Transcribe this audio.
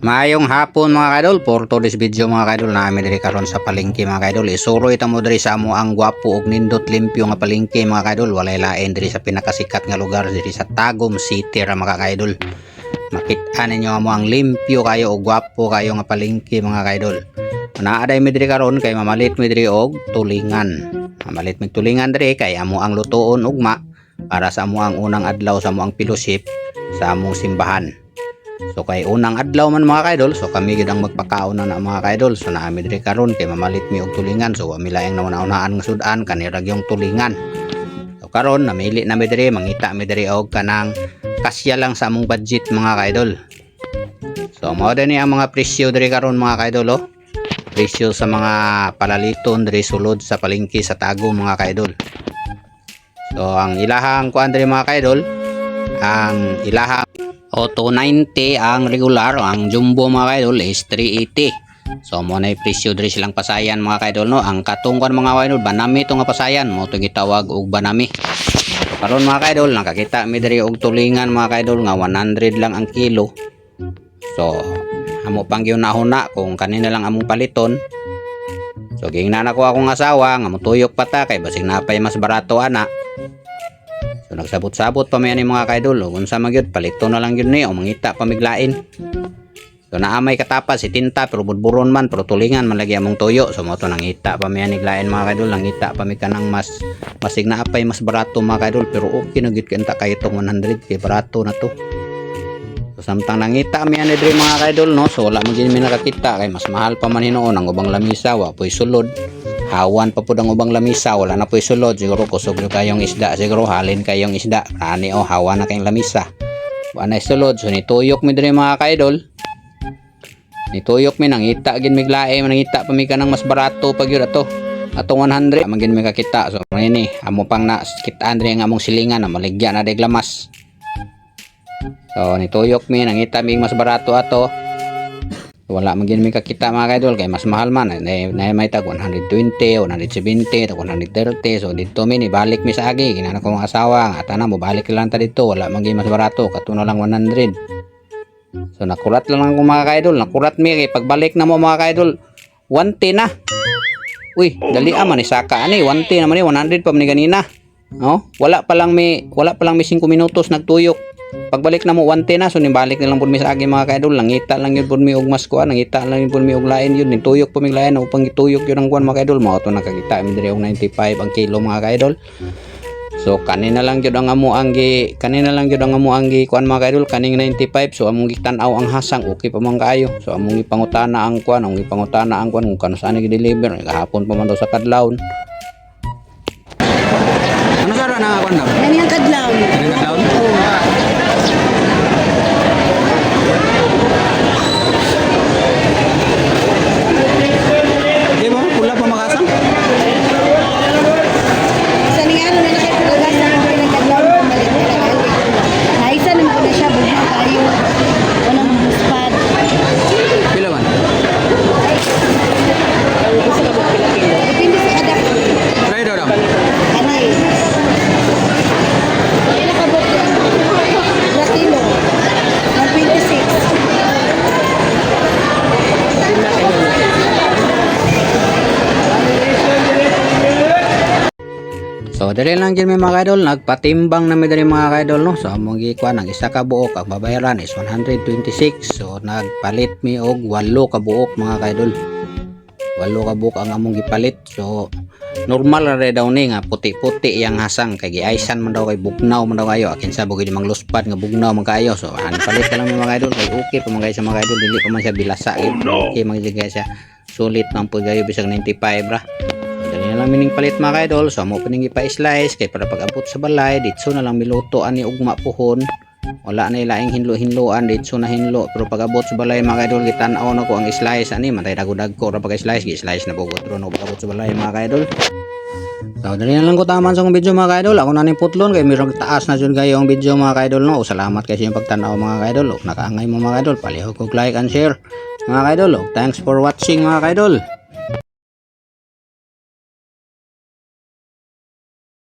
Maayong hapon mga kaidol, for today's video mga kaidol na kami diri karon sa palengke mga kaidol. Isuroy ta mo diri sa amo ang gwapo ug nindot limpyo nga palengke mga kaidol. Walay lain diri sa pinakasikat nga lugar diri sa Tagum City ra mga kaidol. Makita ninyo amo ang limpyo kayo ug gwapo kayo nga palengke mga kaidol. Naaday mi diri karon kay mamalit mi diri og tulingan. Mamalit mi tulingan diri kay amo ang lutoon ugma para sa amo ang unang adlaw sa amo ang fellowship sa among simbahan. So kay unang adlaw man mga kaidol, so kami gid ang magpakaon na na mga kaidol. So naami diri karon kay mamalit mi og tulingan. So kami laing nauna-unaan nga sudan kanira yung tulingan. So karon namili na mi diri mangita mi diri og kanang kasya lang sa among budget mga kaidol. So mao ni ang mga presyo diri karon mga kaidol oh. Presyo sa mga palaliton diri sulod sa palengke sa Tago mga kaidol. So ang ilahang kuan diri mga kaidol, ang ilahang o 290 ang regular. Ang jumbo mga kaidol is 380 so mo na presyo diri silang pasayan mga kaidol no? Ang katungkan mga kaidol banami to nga pasayan. Mo to gitawag og banami. Karon mga kaidol nakakita mi diri og tulingan mga kaidol nga 100 lang ang kilo. So amo pang gyud nahuna kung kanina lang among paliton. So gingnan ako akong asawa nga motuyok pa ta kay basig napay mas barato ana So nagsabot-sabot pa may ani mga kaidol. O unsa man palito na lang gyud ni o mangita pamiglain. So naamay katapas si tinta pero budburon man pero tulingan man lagi among tuyo. So mo to nangita pa may ani glain mga kaidol. Nangita pa mi kanang mas masig na apay mas barato mga kaidol pero okay na gyud kanta kay itong 100 kay barato na to. So samtang nangita mi ani mga kaidol no. So wala man gyud mi nakakita kay mas mahal pa man hinuon ang ubang lamisa wa po'y sulod hawan pa po ang ubang lamisa wala na po sulod. Siguro kusog nyo kayong isda siguro halin kayong isda. Ani o hawan na kayong lamisa. Wala na sulod. So nituyok mi diri mga kaidol. Nituyok mi nangita gin mi glae nangita pa mi kanang mas barato pag yun ato atong 100 amang gin mi kakita so ini amo pang na kitaan diri ang among silingan na maligya na deglamas so nituyok mi nangita mi mas barato ato wala man gid mi kakita mga kaidol kay mas mahal man na, na may tag 120 170 tag 130 so dito mi ni balik mi sa agi kinana ko mga asawa nga tanan mo balik lang ta dito wala man gid mas barato katuno lang 100 so nakulat lang ako mga kaidol nakulat mi kay pagbalik na mo mga kaidol 110 na. Uy dali man ni saka ani 110 naman ni 100 pa man ni ganina. No wala pa lang mi wala pa lang mi 5 minutos nagtuyok pagbalik na mo 110 na so nibalik na lang pud mi sa agi mga kaidol. Nangita lang yun pud mi og mas kuan nangita lang yun pud mi og lain yun. Nituyok pa mi lain upang gituyok yun ang kuan mga kaidol. Mao to nakakita mi diri og 95 ang kilo mga kaidol. So kanina lang jud ang amo ang gi kanina lang jud ang amo ang gi kuan mga kaidol. Kaning 95 so among gitan-aw ang hasang okay pa man kaayo. So among gipangutana ang kuan among gipangutana ang kuan kung kano saan gi-deliver gahapon pa man daw sa kadlawon Ano sa na kuan daw? Yan yung kadlaw. Kanang So dali lang gyud may mga kaidol nagpatimbang na mi mga kaidol no. So among gikuan ang isa ka buok ang babayaran is 126. So nagpalit mi og 8 ka buok mga kaidol. 8 ka buok ang among gipalit. So normal rin daw ni nga puti-puti yang hasang kay giaisan man daw kay bugnaw man daw kayo. Akin sa bugid mang luspad nga bugnaw man kayo. So an palit ka lang mi mga kaidol kay okay pa kayo sa mga kaidol dili pa man siya bilasa. Okay man siya. Sulit man po kayo bisag 95 ra. Na lang mining palit mga kaidol. So amo pining ipa-slice kay para pag-abot sa balay ditso na lang miluto ani ugma puhon. Wala na ilaing hinlo-hinloan ditso na hinlo pero pag-abot sa balay mga kaidol gitan-aw na ko ang slice ani matay dagudag ko ra pag-slice gi-slice na ko no pag-abot sa balay mga kaidol. So dali na lang ko taman sa video mga kaidol. Ako na ni putlon kay mirog taas na jud kayo ang video mga kaidol no. Salamat kay sa pagtan-aw mga kaidol. Ug nakaangay mo mga kaidol, palihog og like and share mga kaidol. Thanks for watching mga kaidol.